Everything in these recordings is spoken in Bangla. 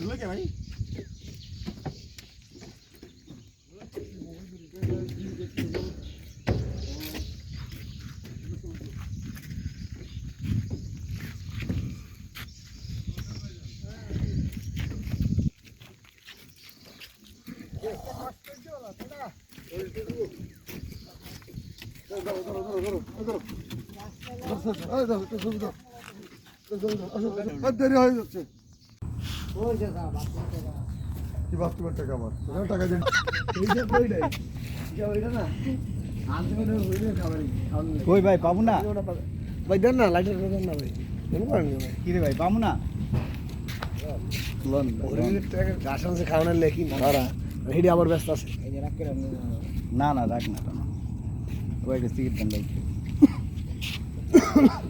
ঢুলে কে ভাই দেরি হয়ে যাচ্ছে কি বাথরুমের টাকা আমার ওখানে টাকা দিন। কই ভাই পাবো না। ভাই দেন না লাইটার দেন না ভাই। মনে করেন ভাই। কি রে ভাই পাবো না। হরিণের টাকা খাওয়ানোর লেখি ধরা হেডি আবার ব্যস্ত আছে। না না রাখ না ওই একটা সিগারেট দেন ভাই।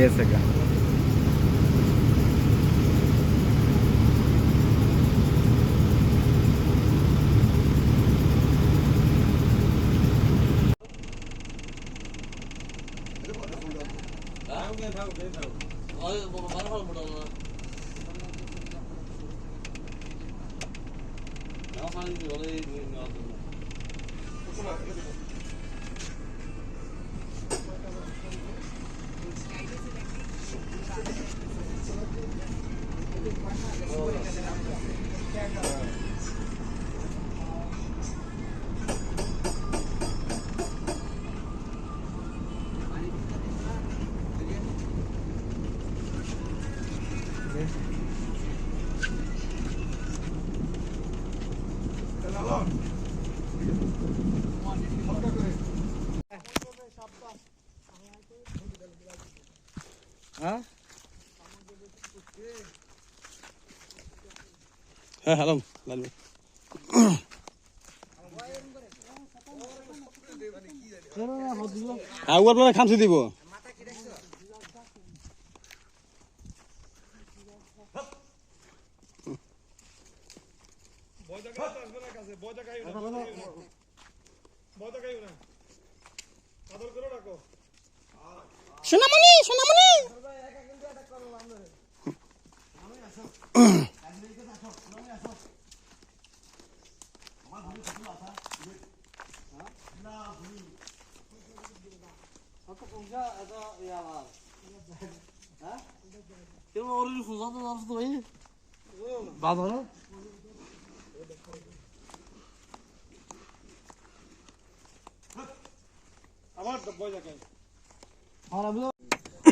বানর হ্যাঁ হ্যালো লালু হ্যাঁ ওগুলো আপনারা খামছি দিব। সোনামণি সোনামণি! বাবা বন্ধু কালা পাখি হালকা আস্তে একটু দূরে রশি নাচ আর কাম আর ওই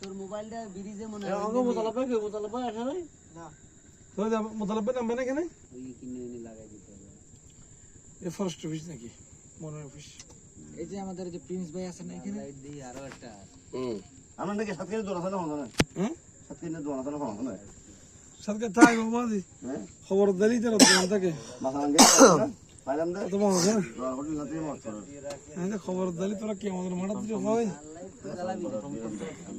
তোর মোবাইলটা ব্রিজে মনে হয় অঙ্গ মোতালাব্বে কই মোতালাব্বে আসে নাই? তো মোতালাব্বে নামবে না কেন ওই কিনে এনে লাগাই দিতে হবে। এ ফরেস্ট অফিস নাকি? মনে অফিস এই যে আমাদের যে প্রিন্স ভাই আছে না এখানে? লাইট দিই আরও একটা আমরা নাকি সাত কেজি দোলা ফেলা হতো না হ্যাঁ? না সাথে থাক বাবা দি। হ্যাঁ? খবর দিলি তোর দোকান থেকে? মাথা পাইলাম দে তো না? করে হ্যাঁ খবর দিলি তোরা কি আমাদের মাঠা দিতে হয়?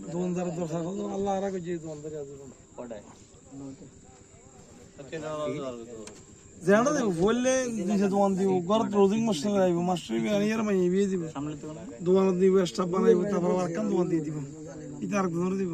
দোকানদার দশা হল আল্লাহ আর যে দোকানদারি আছে জেনাটা দেবো বললে দিছে দোকান দিব ঘরত রোজিং মাস্টার আইব মাস্টার আনিয়ার মাই বিয়ে দিব দোকানত দিব স্টাফ বানাইব তারপর আবার কাম দোকান দিয়ে দিব এটা আর ধরে দিব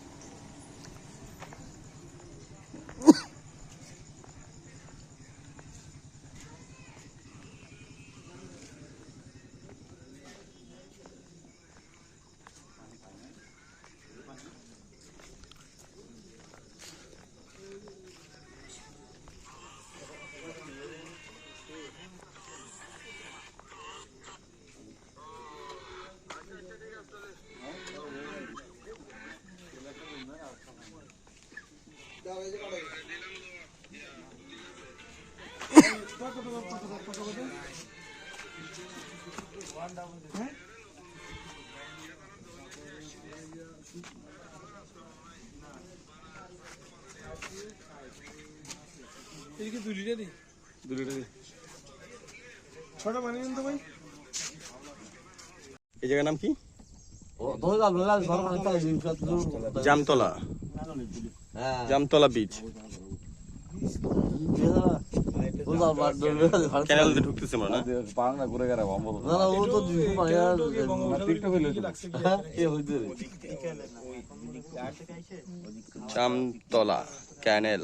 এদিকে লিটার দু লিটার ছটা বানিয়ে দিন তো ভাই। এই জায়গার নাম কি? জামতলা। জামতলা বিচ ক্যানেল দিয়ে ঢুকতেছে বাংলা ঘুরে গেলে বন্ধ জামতলা। ক্যানেল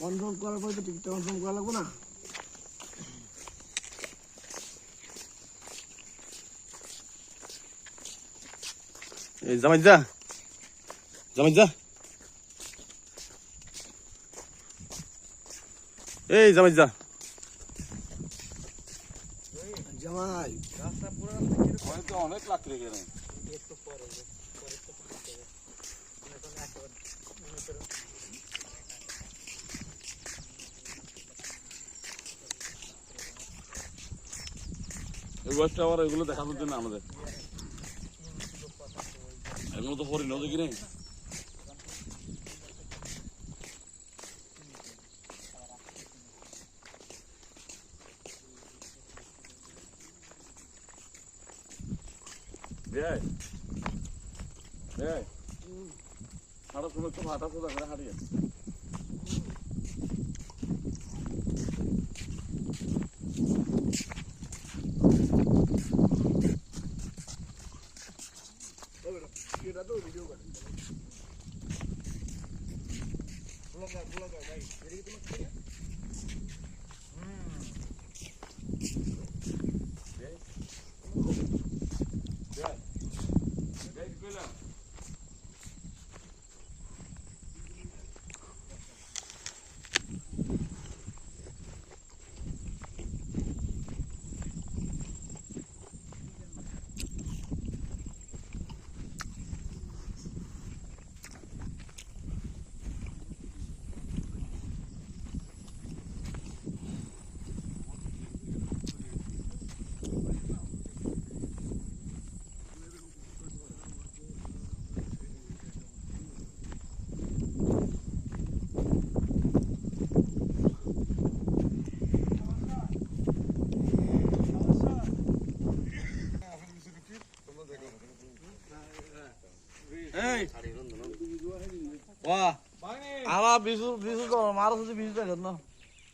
কনফার্ম করার পরে তো টিকিটটা কনফার্ম করা লাগবে না? এই জামাই যা জামাই যা এই জামাই যা জামাই। অনেক লাখ রেখে ওয়েস্ট এগুলো দেখানোর জন্য আমাদের। এগুলো তো হরিণ দেখি নেই দেয় দেয় হাঁটার সময় তো হাঁটা সোজা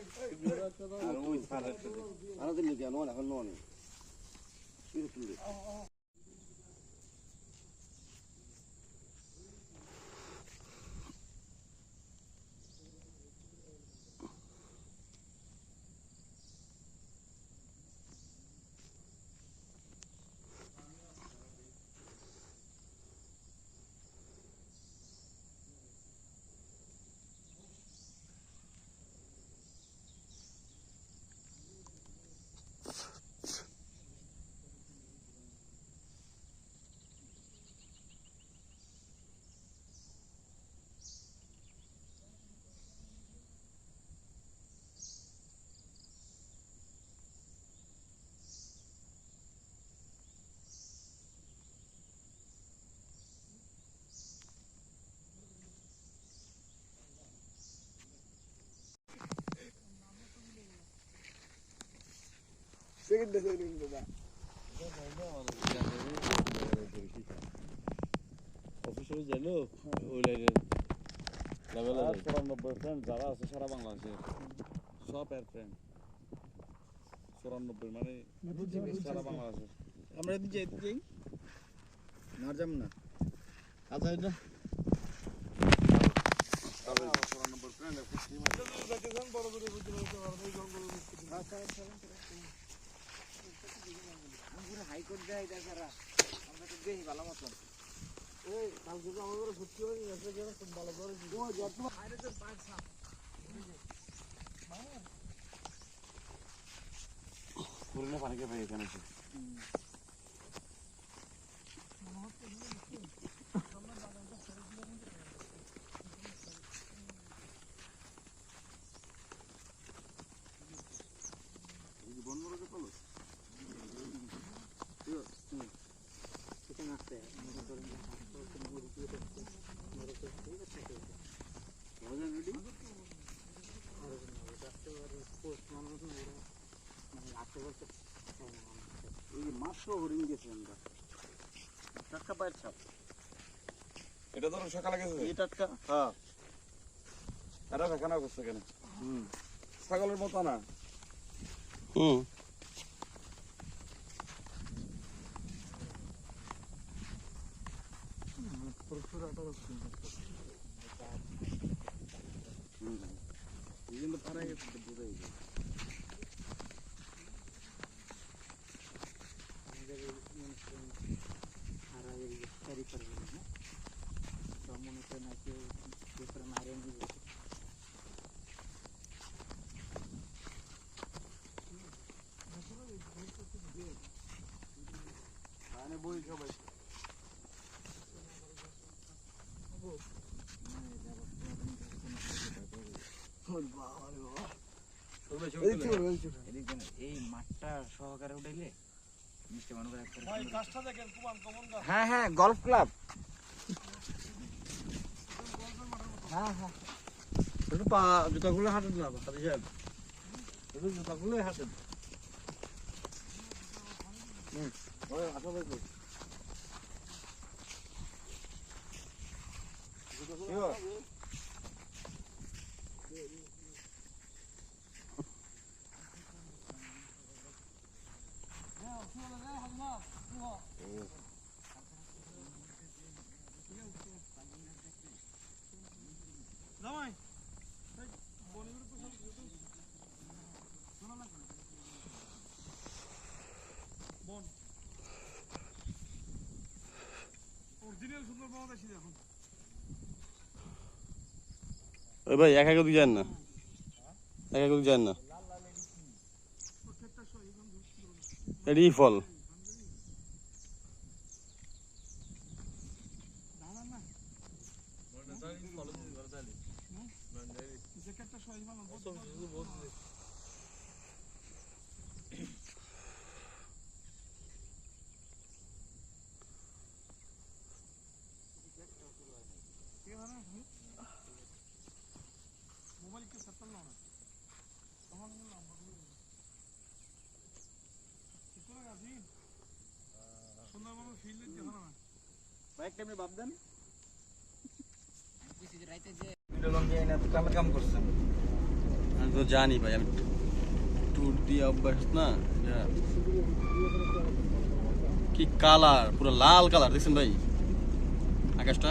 যাও গণেশপুর নদীর ওপার আছে সামনে বাড়ি আছে তো এনে বাহি আছে দুইজন আর দুইজন দুইজন বাহি আছে ওই যে দাও, দাও, তুমি দাও। অফিসে ওই লাইনের লেভেলে চুরানব্বই ফ্রেন্ড যারা আছে সারা বাংলাদেশে সব এর ফ্রেন্ড চুরানব্বই মানে সারা বাংলাদেশে আমরা এদিকে যেতে যাই না যাম না আচ্ছা এটা চুরানব্বই ফ্রেন্ড পুরো হাইকোর্ট দেয় তাছাড়া আমরা তো বেশি ভালো মতন। পুরনো পানিকে পাই এখানে আসতে মনে করেন যে হাসপাতাল থেকে মুরগি দিয়ে দেখতে, মনে করেন ঠিক আছে, থাকে। আর রাস্তায় আর পোস্ট মানুষ না ওরা মানে রাস্তা বলতে এই যে মাত্র হরিণ গেছে আমরা টাটকা পায়ের ছাপ এটা তো সকালে গেছে এই টাটকা হ্যাঁ। এটা দেখানো করছে কেন? ছাগলের মতো না। হুম এই জন্য পাড়ায় গেছে বোঝাই যায় আমাদের এই মনে করেন আর এই ক্যারি করবে না তো মনে করেন আর কেউ পেপার মারে নিয়ে মানে বই সবাই এদিকে এই মাঠটা সহকারে উঠাইলে মিষ্টি মানুষ। হ্যাঁ। হ্যাঁ গলফ ক্লাব হ্যাঁ হ্যাঁ। একটু পা জুতা খুলে না হাতি সাহেব। একটু জুতা খুলে হাঁটেন ওই আসা ভাই কই? কি হলো? জামাই বন অরিজিনাল সুন্দর পাওয়া যাচ্ছে এখন ওই ভাই একা কেউ যান না। একা কেউ যান না। এটি ফল মোবাইল কে সেট করল না তখন নাম্বার কিতনা গাছি সুন্দরবন ফিল্ডে দেখো না বাইক টাইমে বাদ দেন আমি তো জানি ভাই, আমি ট্যুর দিয়ে অভ্যাস না কি কালার পুরো লাল কালার দেখছেন ভাই? আকাশটা?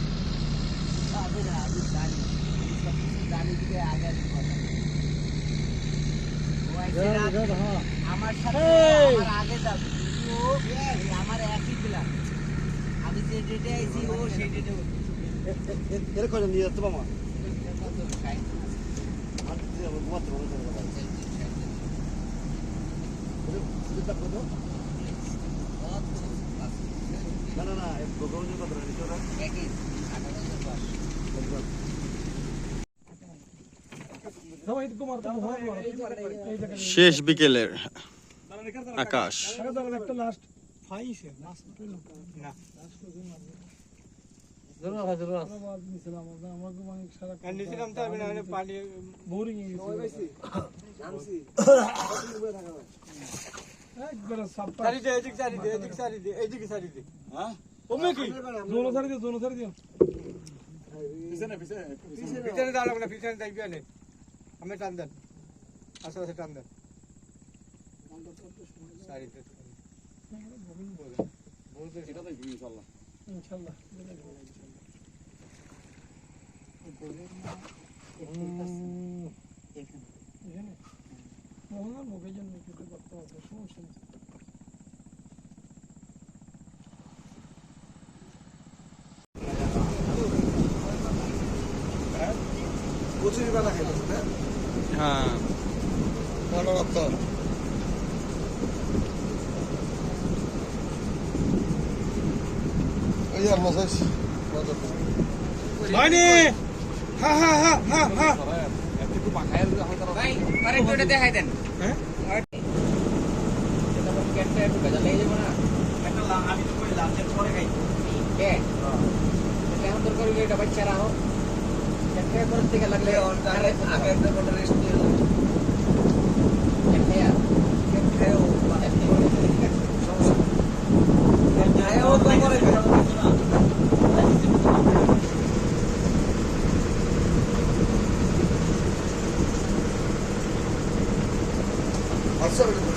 হবে না আমি জানি সব কিছু জানি দিকে আগে আগে কথা আমার সাথে আমার আগে যাবে কিন্তু আমার একই প্ল্যান আমি যে ডেটে শেষ বিকেলের আকাশ মানে হয়ে দে দে এদিক সারি দে হ্যাঁ দোনো সারি দিও পিছনে পিছনে পিছনে দাঁড়াবো না পিছনে দেখবি না আমি টান দেন আস্তে আস্তে টান দেন ইনশাআল্লাহ ইনশাআল্লাহ এখানে মোহনার মুখে জন্য কিছু করতে হবে সমস্যা নেই কচুরি বানা খাইতেছে না হ্যাঁ। ভালো রক্ত এই আর মাসাজ হয়নি হা হা হা হা হা। ভাই আরেকটু দেখাই দেন হ্যাঁ এটা বড় ক্যাটটা একটু ভেজা লেগে যাবে না আমি তো কই লাঞ্চের পরে খাই কে এখন তোর করবি এটা বাচ্চা রাখো ক্যাটটা করতে থেকে লাগলে আগে একটা বড় রেস্ট দিয়ে ক্যাটটা